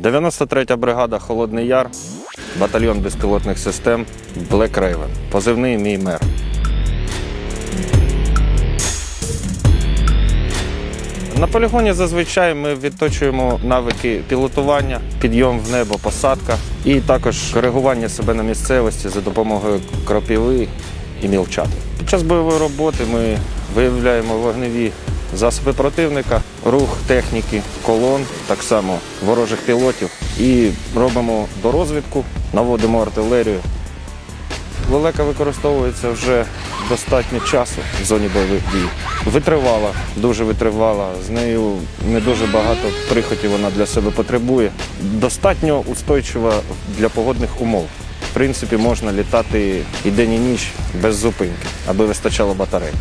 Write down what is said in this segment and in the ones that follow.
93-я бригада Холодний Яр, батальйон безпілотних систем Black Raven. Позивний мій мер. На полігоні зазвичай ми відточуємо навики пілотування, підйом в небо, посадка і також коригування себе на місцевості за допомогою кропіви і мілчат. Під час бойової роботи ми виявляємо вогневі засоби противника, рух техніки, колон, так само ворожих пілотів і робимо дорозвідку, наводимо артилерію. Лелека використовується вже достатньо часу в зоні бойових дій. Витривала, дуже витривала. З нею не дуже багато прихотів вона для себе потребує. Достатньо устойчива для погодних умов. В принципі, можна літати і день, і ніч без зупинки, аби вистачало батарей.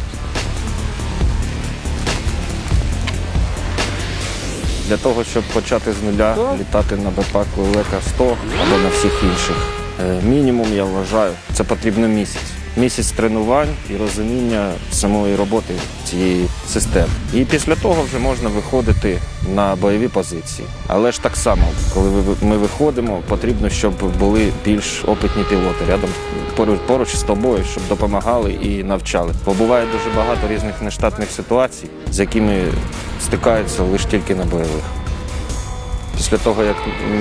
Для того, щоб почати з нуля літати на БПАК лека 100 або на всіх інших, е, мінімум, я вважаю, це потрібно місяць. Місяць тренувань і розуміння самої роботи цієї системи. І після того вже можна виходити на бойові позиції. Але ж так само, коли ми виходимо, потрібно, щоб були більш опитні пілоти рядом поруч, з тобою, щоб допомагали і навчали. Бо буває дуже багато різних нештатних ситуацій, з якими стикаються лише тільки на бойових. Після того, як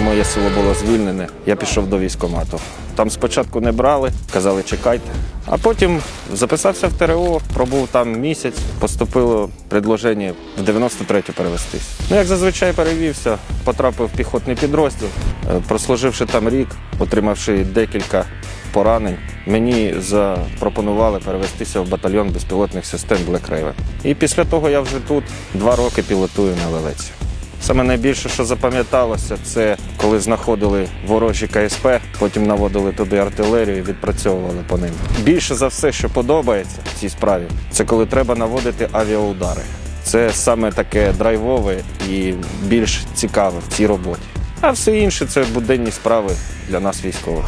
моє село було звільнене, я пішов до військкомату. Там спочатку не брали, казали чекайте. А потім записався в ТРО, пробув там місяць, поступило предложення в 93-ю перевестись. Ну, як зазвичай перевівся, потрапив в піхотний підрозділ, Е, прослуживши там рік, отримавши декілька поранень, мені запропонували перевестися в батальйон безпілотних систем Black Raven. І після того я вже тут два роки пілотую на лелеці. Саме найбільше, що запам'яталося, це коли знаходили ворожі КСП, потім наводили туди артилерію і відпрацьовували по ним. Більше за все, що подобається в цій справі, це коли треба наводити авіаудари. Це саме таке драйвове і більш цікаве в цій роботі. А все інше це буденні справи для нас військових.